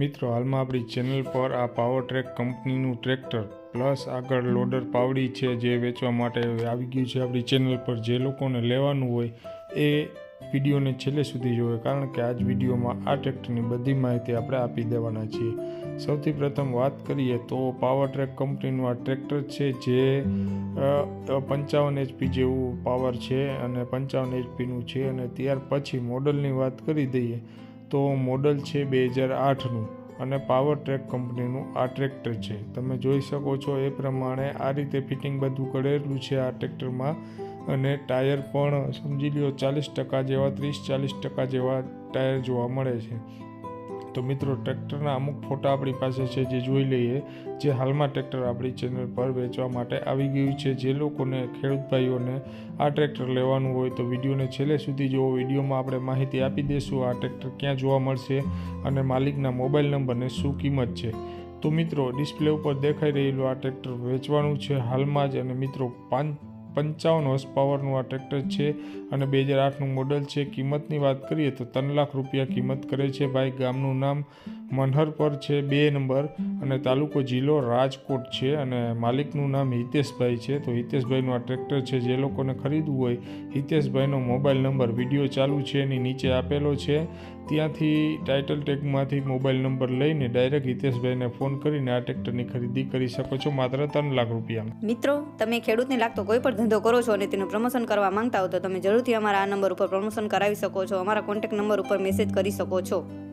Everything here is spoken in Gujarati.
મિત્રો, હાલમાં આપણી ચેનલ પર આ પાવર ટ્રેક કંપનીનું ટ્રેક્ટર પ્લસ આગળ લોડર પાવડી છે જે વેચવા માટે આવી ગયું છે આપણી ચેનલ પર. જે લોકોને લેવાનું હોય એ વિડીયોને છેલ્લે સુધી જોવે, કારણ કે આ જ વિડીયોમાં આ ટ્રેક્ટરની બધી માહિતી આપણે આપી દેવાના છીએ. સૌથી પ્રથમ વાત કરીએ તો પાવર ટ્રેક કંપનીનું આ ટ્રેક્ટર છે જે પંચાવન એચપી જેવું પાવર છે અને પંચાવન એચપીનું છે અને ત્યાર પછી મોડલની વાત કરી દઈએ તો મોડલ છે બે હજાર આઠનું અને પાવર ટ્રેક કંપનીનું આ ટ્રેક્ટર છે. તમે જોઈ શકો છો એ પ્રમાણે આ રીતે ફિટિંગ બધું કરેલું છે આ ટ્રેક્ટરમાં અને ટાયર પણ સમજી લો ચાલીસ ટકા જેવા, ત્રીસ ચાલીસ ટકા જેવા ટાયર જોવા મળે છે. તો મિત્રો, ટ્રેક્ટરના અમુક ફોટા આપણી પાસે છે જે જોઈ લઈએ, જે હાલમાં ટ્રેક્ટર આપણી ચેનલ પર વેચવા માટે આવી ગયું છે. જે લોકોને, ખેડૂત ભાઈઓને આ ટ્રેક્ટર લેવાનું હોય તો વિડીયોને છેલ્લે સુધી જુઓ વિડીયોમાં આપણે માહિતી આપી દઈશું આ ટ્રેક્ટર ક્યાં જોવા મળશે અને માલિકના મોબાઈલ નંબરને શું કિંમત છે. તો મિત્રો, ડિસ્પ્લે ઉપર દેખાઈ રહેલું આ ટ્રેક્ટર વેચવાનું છે હાલમાં જ અને મિત્રો, પાંચ પંચાવન હોર્સ પાવરનું આ ટ્રેક્ટર છે અને બે હજાર આઠનું મોડલ છે. કિંમતની વાત કરીએ તો ત્રણ લાખ રૂપિયા કિંમત કરે છે. ભાઈ, ગામનું નામ મનહર પર છે બે નંબર અને તાલુકો જિલ્લો રાજકોટ છે અને માલિકનું નામ હિતેશભાઈ છે. તો હિતેશભાઈનું આ ટ્રેક્ટર છે જે લોકોને ખરીદવું હોય, હિતેશભાઈનો મોબાઈલ નંબર, વીડિયો ચાલુ છે, એની નીચે આપેલો છે. ત્યાંથી ટાઇટલ ટેગમાંથી મોબાઈલ નંબર લઈને ડાયરેક્ટ હિતેશભાઈને ફોન કરીને આ ટ્રેક્ટરની ખરીદી કરી શકો છો માત્ર ત્રણ લાખ રૂપિયામાં. મિત્રો, તમે ખેડૂતને લાગતો કોઈ પણ ધંધો કરો છો અને તેનું પ્રમોશન કરવા માંગતા હો તો તમે જરૂરથી અમારા આ નંબર ઉપર પ્રમોશન કરાવી શકો છો. અમારા કોન્ટેક્ટ નંબર ઉપર મેસેજ કરી શકો છો.